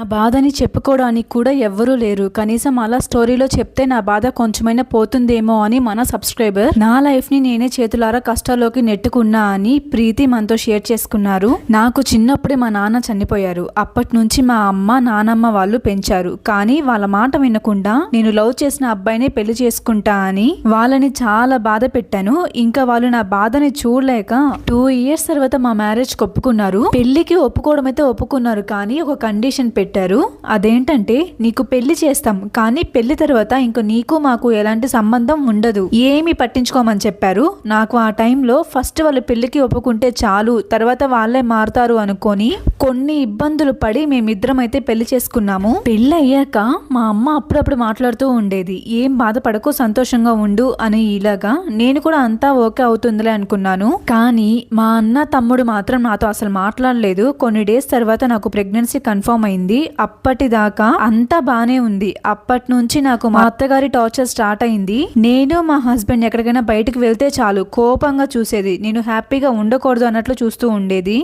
నా బాధని చెప్పుకోవడానికి కూడా ఎవ్వరూ లేరు. కనీసం అలా స్టోరీలో చెప్తే నా బాధ కొంచెమైనా పోతుందేమో అని మన సబ్స్క్రైబర్ నా లైఫ్ని నేనే చేతులారా కష్టాల్లోకి నెట్టుకున్నా అని ప్రీతి మనతో షేర్ చేసుకున్నారు. నాకు చిన్నప్పుడే మా నాన్న చనిపోయారు. అప్పటి నుంచి మా అమ్మ నానమ్మ వాళ్ళు పెంచారు. కానీ వాళ్ళ మాట వినకుండా నేను లవ్ చేసిన అబ్బాయినే పెళ్ళి చేసుకుంటా అని వాళ్ళని చాలా బాధ పెట్టాను. ఇంకా వాళ్ళు నా బాధని చూడలేక టూ ఇయర్స్ తర్వాత మా మ్యారేజ్ ఒప్పుకున్నారు. పెళ్ళికి ఒప్పుకోవడం అయితే ఒప్పుకున్నారు. కానీ ఒక కండిషన్ పెట్టి పెట్టారు. అదేంటంటే నీకు పెళ్ళి చేస్తాం కానీ పెళ్ళి తర్వాత ఇంక నీకు మాకు ఎలాంటి సంబంధం ఉండదు. ఏమి పట్టించుకోమని చెప్పారు. నాకు ఆ టైంలో ఫస్ట్ వాళ్ళు పెళ్ళికి ఒప్పుకుంటే చాలు తర్వాత వాళ్ళే మారుతారు అనుకొని కొన్ని ఇబ్బందులు పడి మేమిద్దరం అయితే పెళ్ళి చేసుకున్నాము. పెళ్ళి అయ్యాక మా అమ్మ అప్పుడప్పుడు మాట్లాడుతూ ఉండేది ఏం బాధపడకు సంతోషంగా ఉండు అని ఇలాగా. నేను కూడా అంతా ఓకే అవుతుందిలే అనుకున్నాను. కానీ మా అన్న తమ్ముడు మాత్రం నాతో అసలు మాట్లాడలేదు. కొన్ని డేస్ తర్వాత నాకు ప్రెగ్నెన్సీ కన్ఫర్మ్ అయింది. అప్పటిదాకా అంతా బానే ఉంది. అప్పటి నుంచి నాకు మా అత్తగారి టార్చర్ స్టార్ట్ అయింది. నేను మా హస్బెండ్ ఎక్కడికైనా బయటకు వెళ్తే చాలు కోపంగా చూసేది. నేను హ్యాపీగా ఉండకూడదు అన్నట్లు చూస్తూ ఉండేది.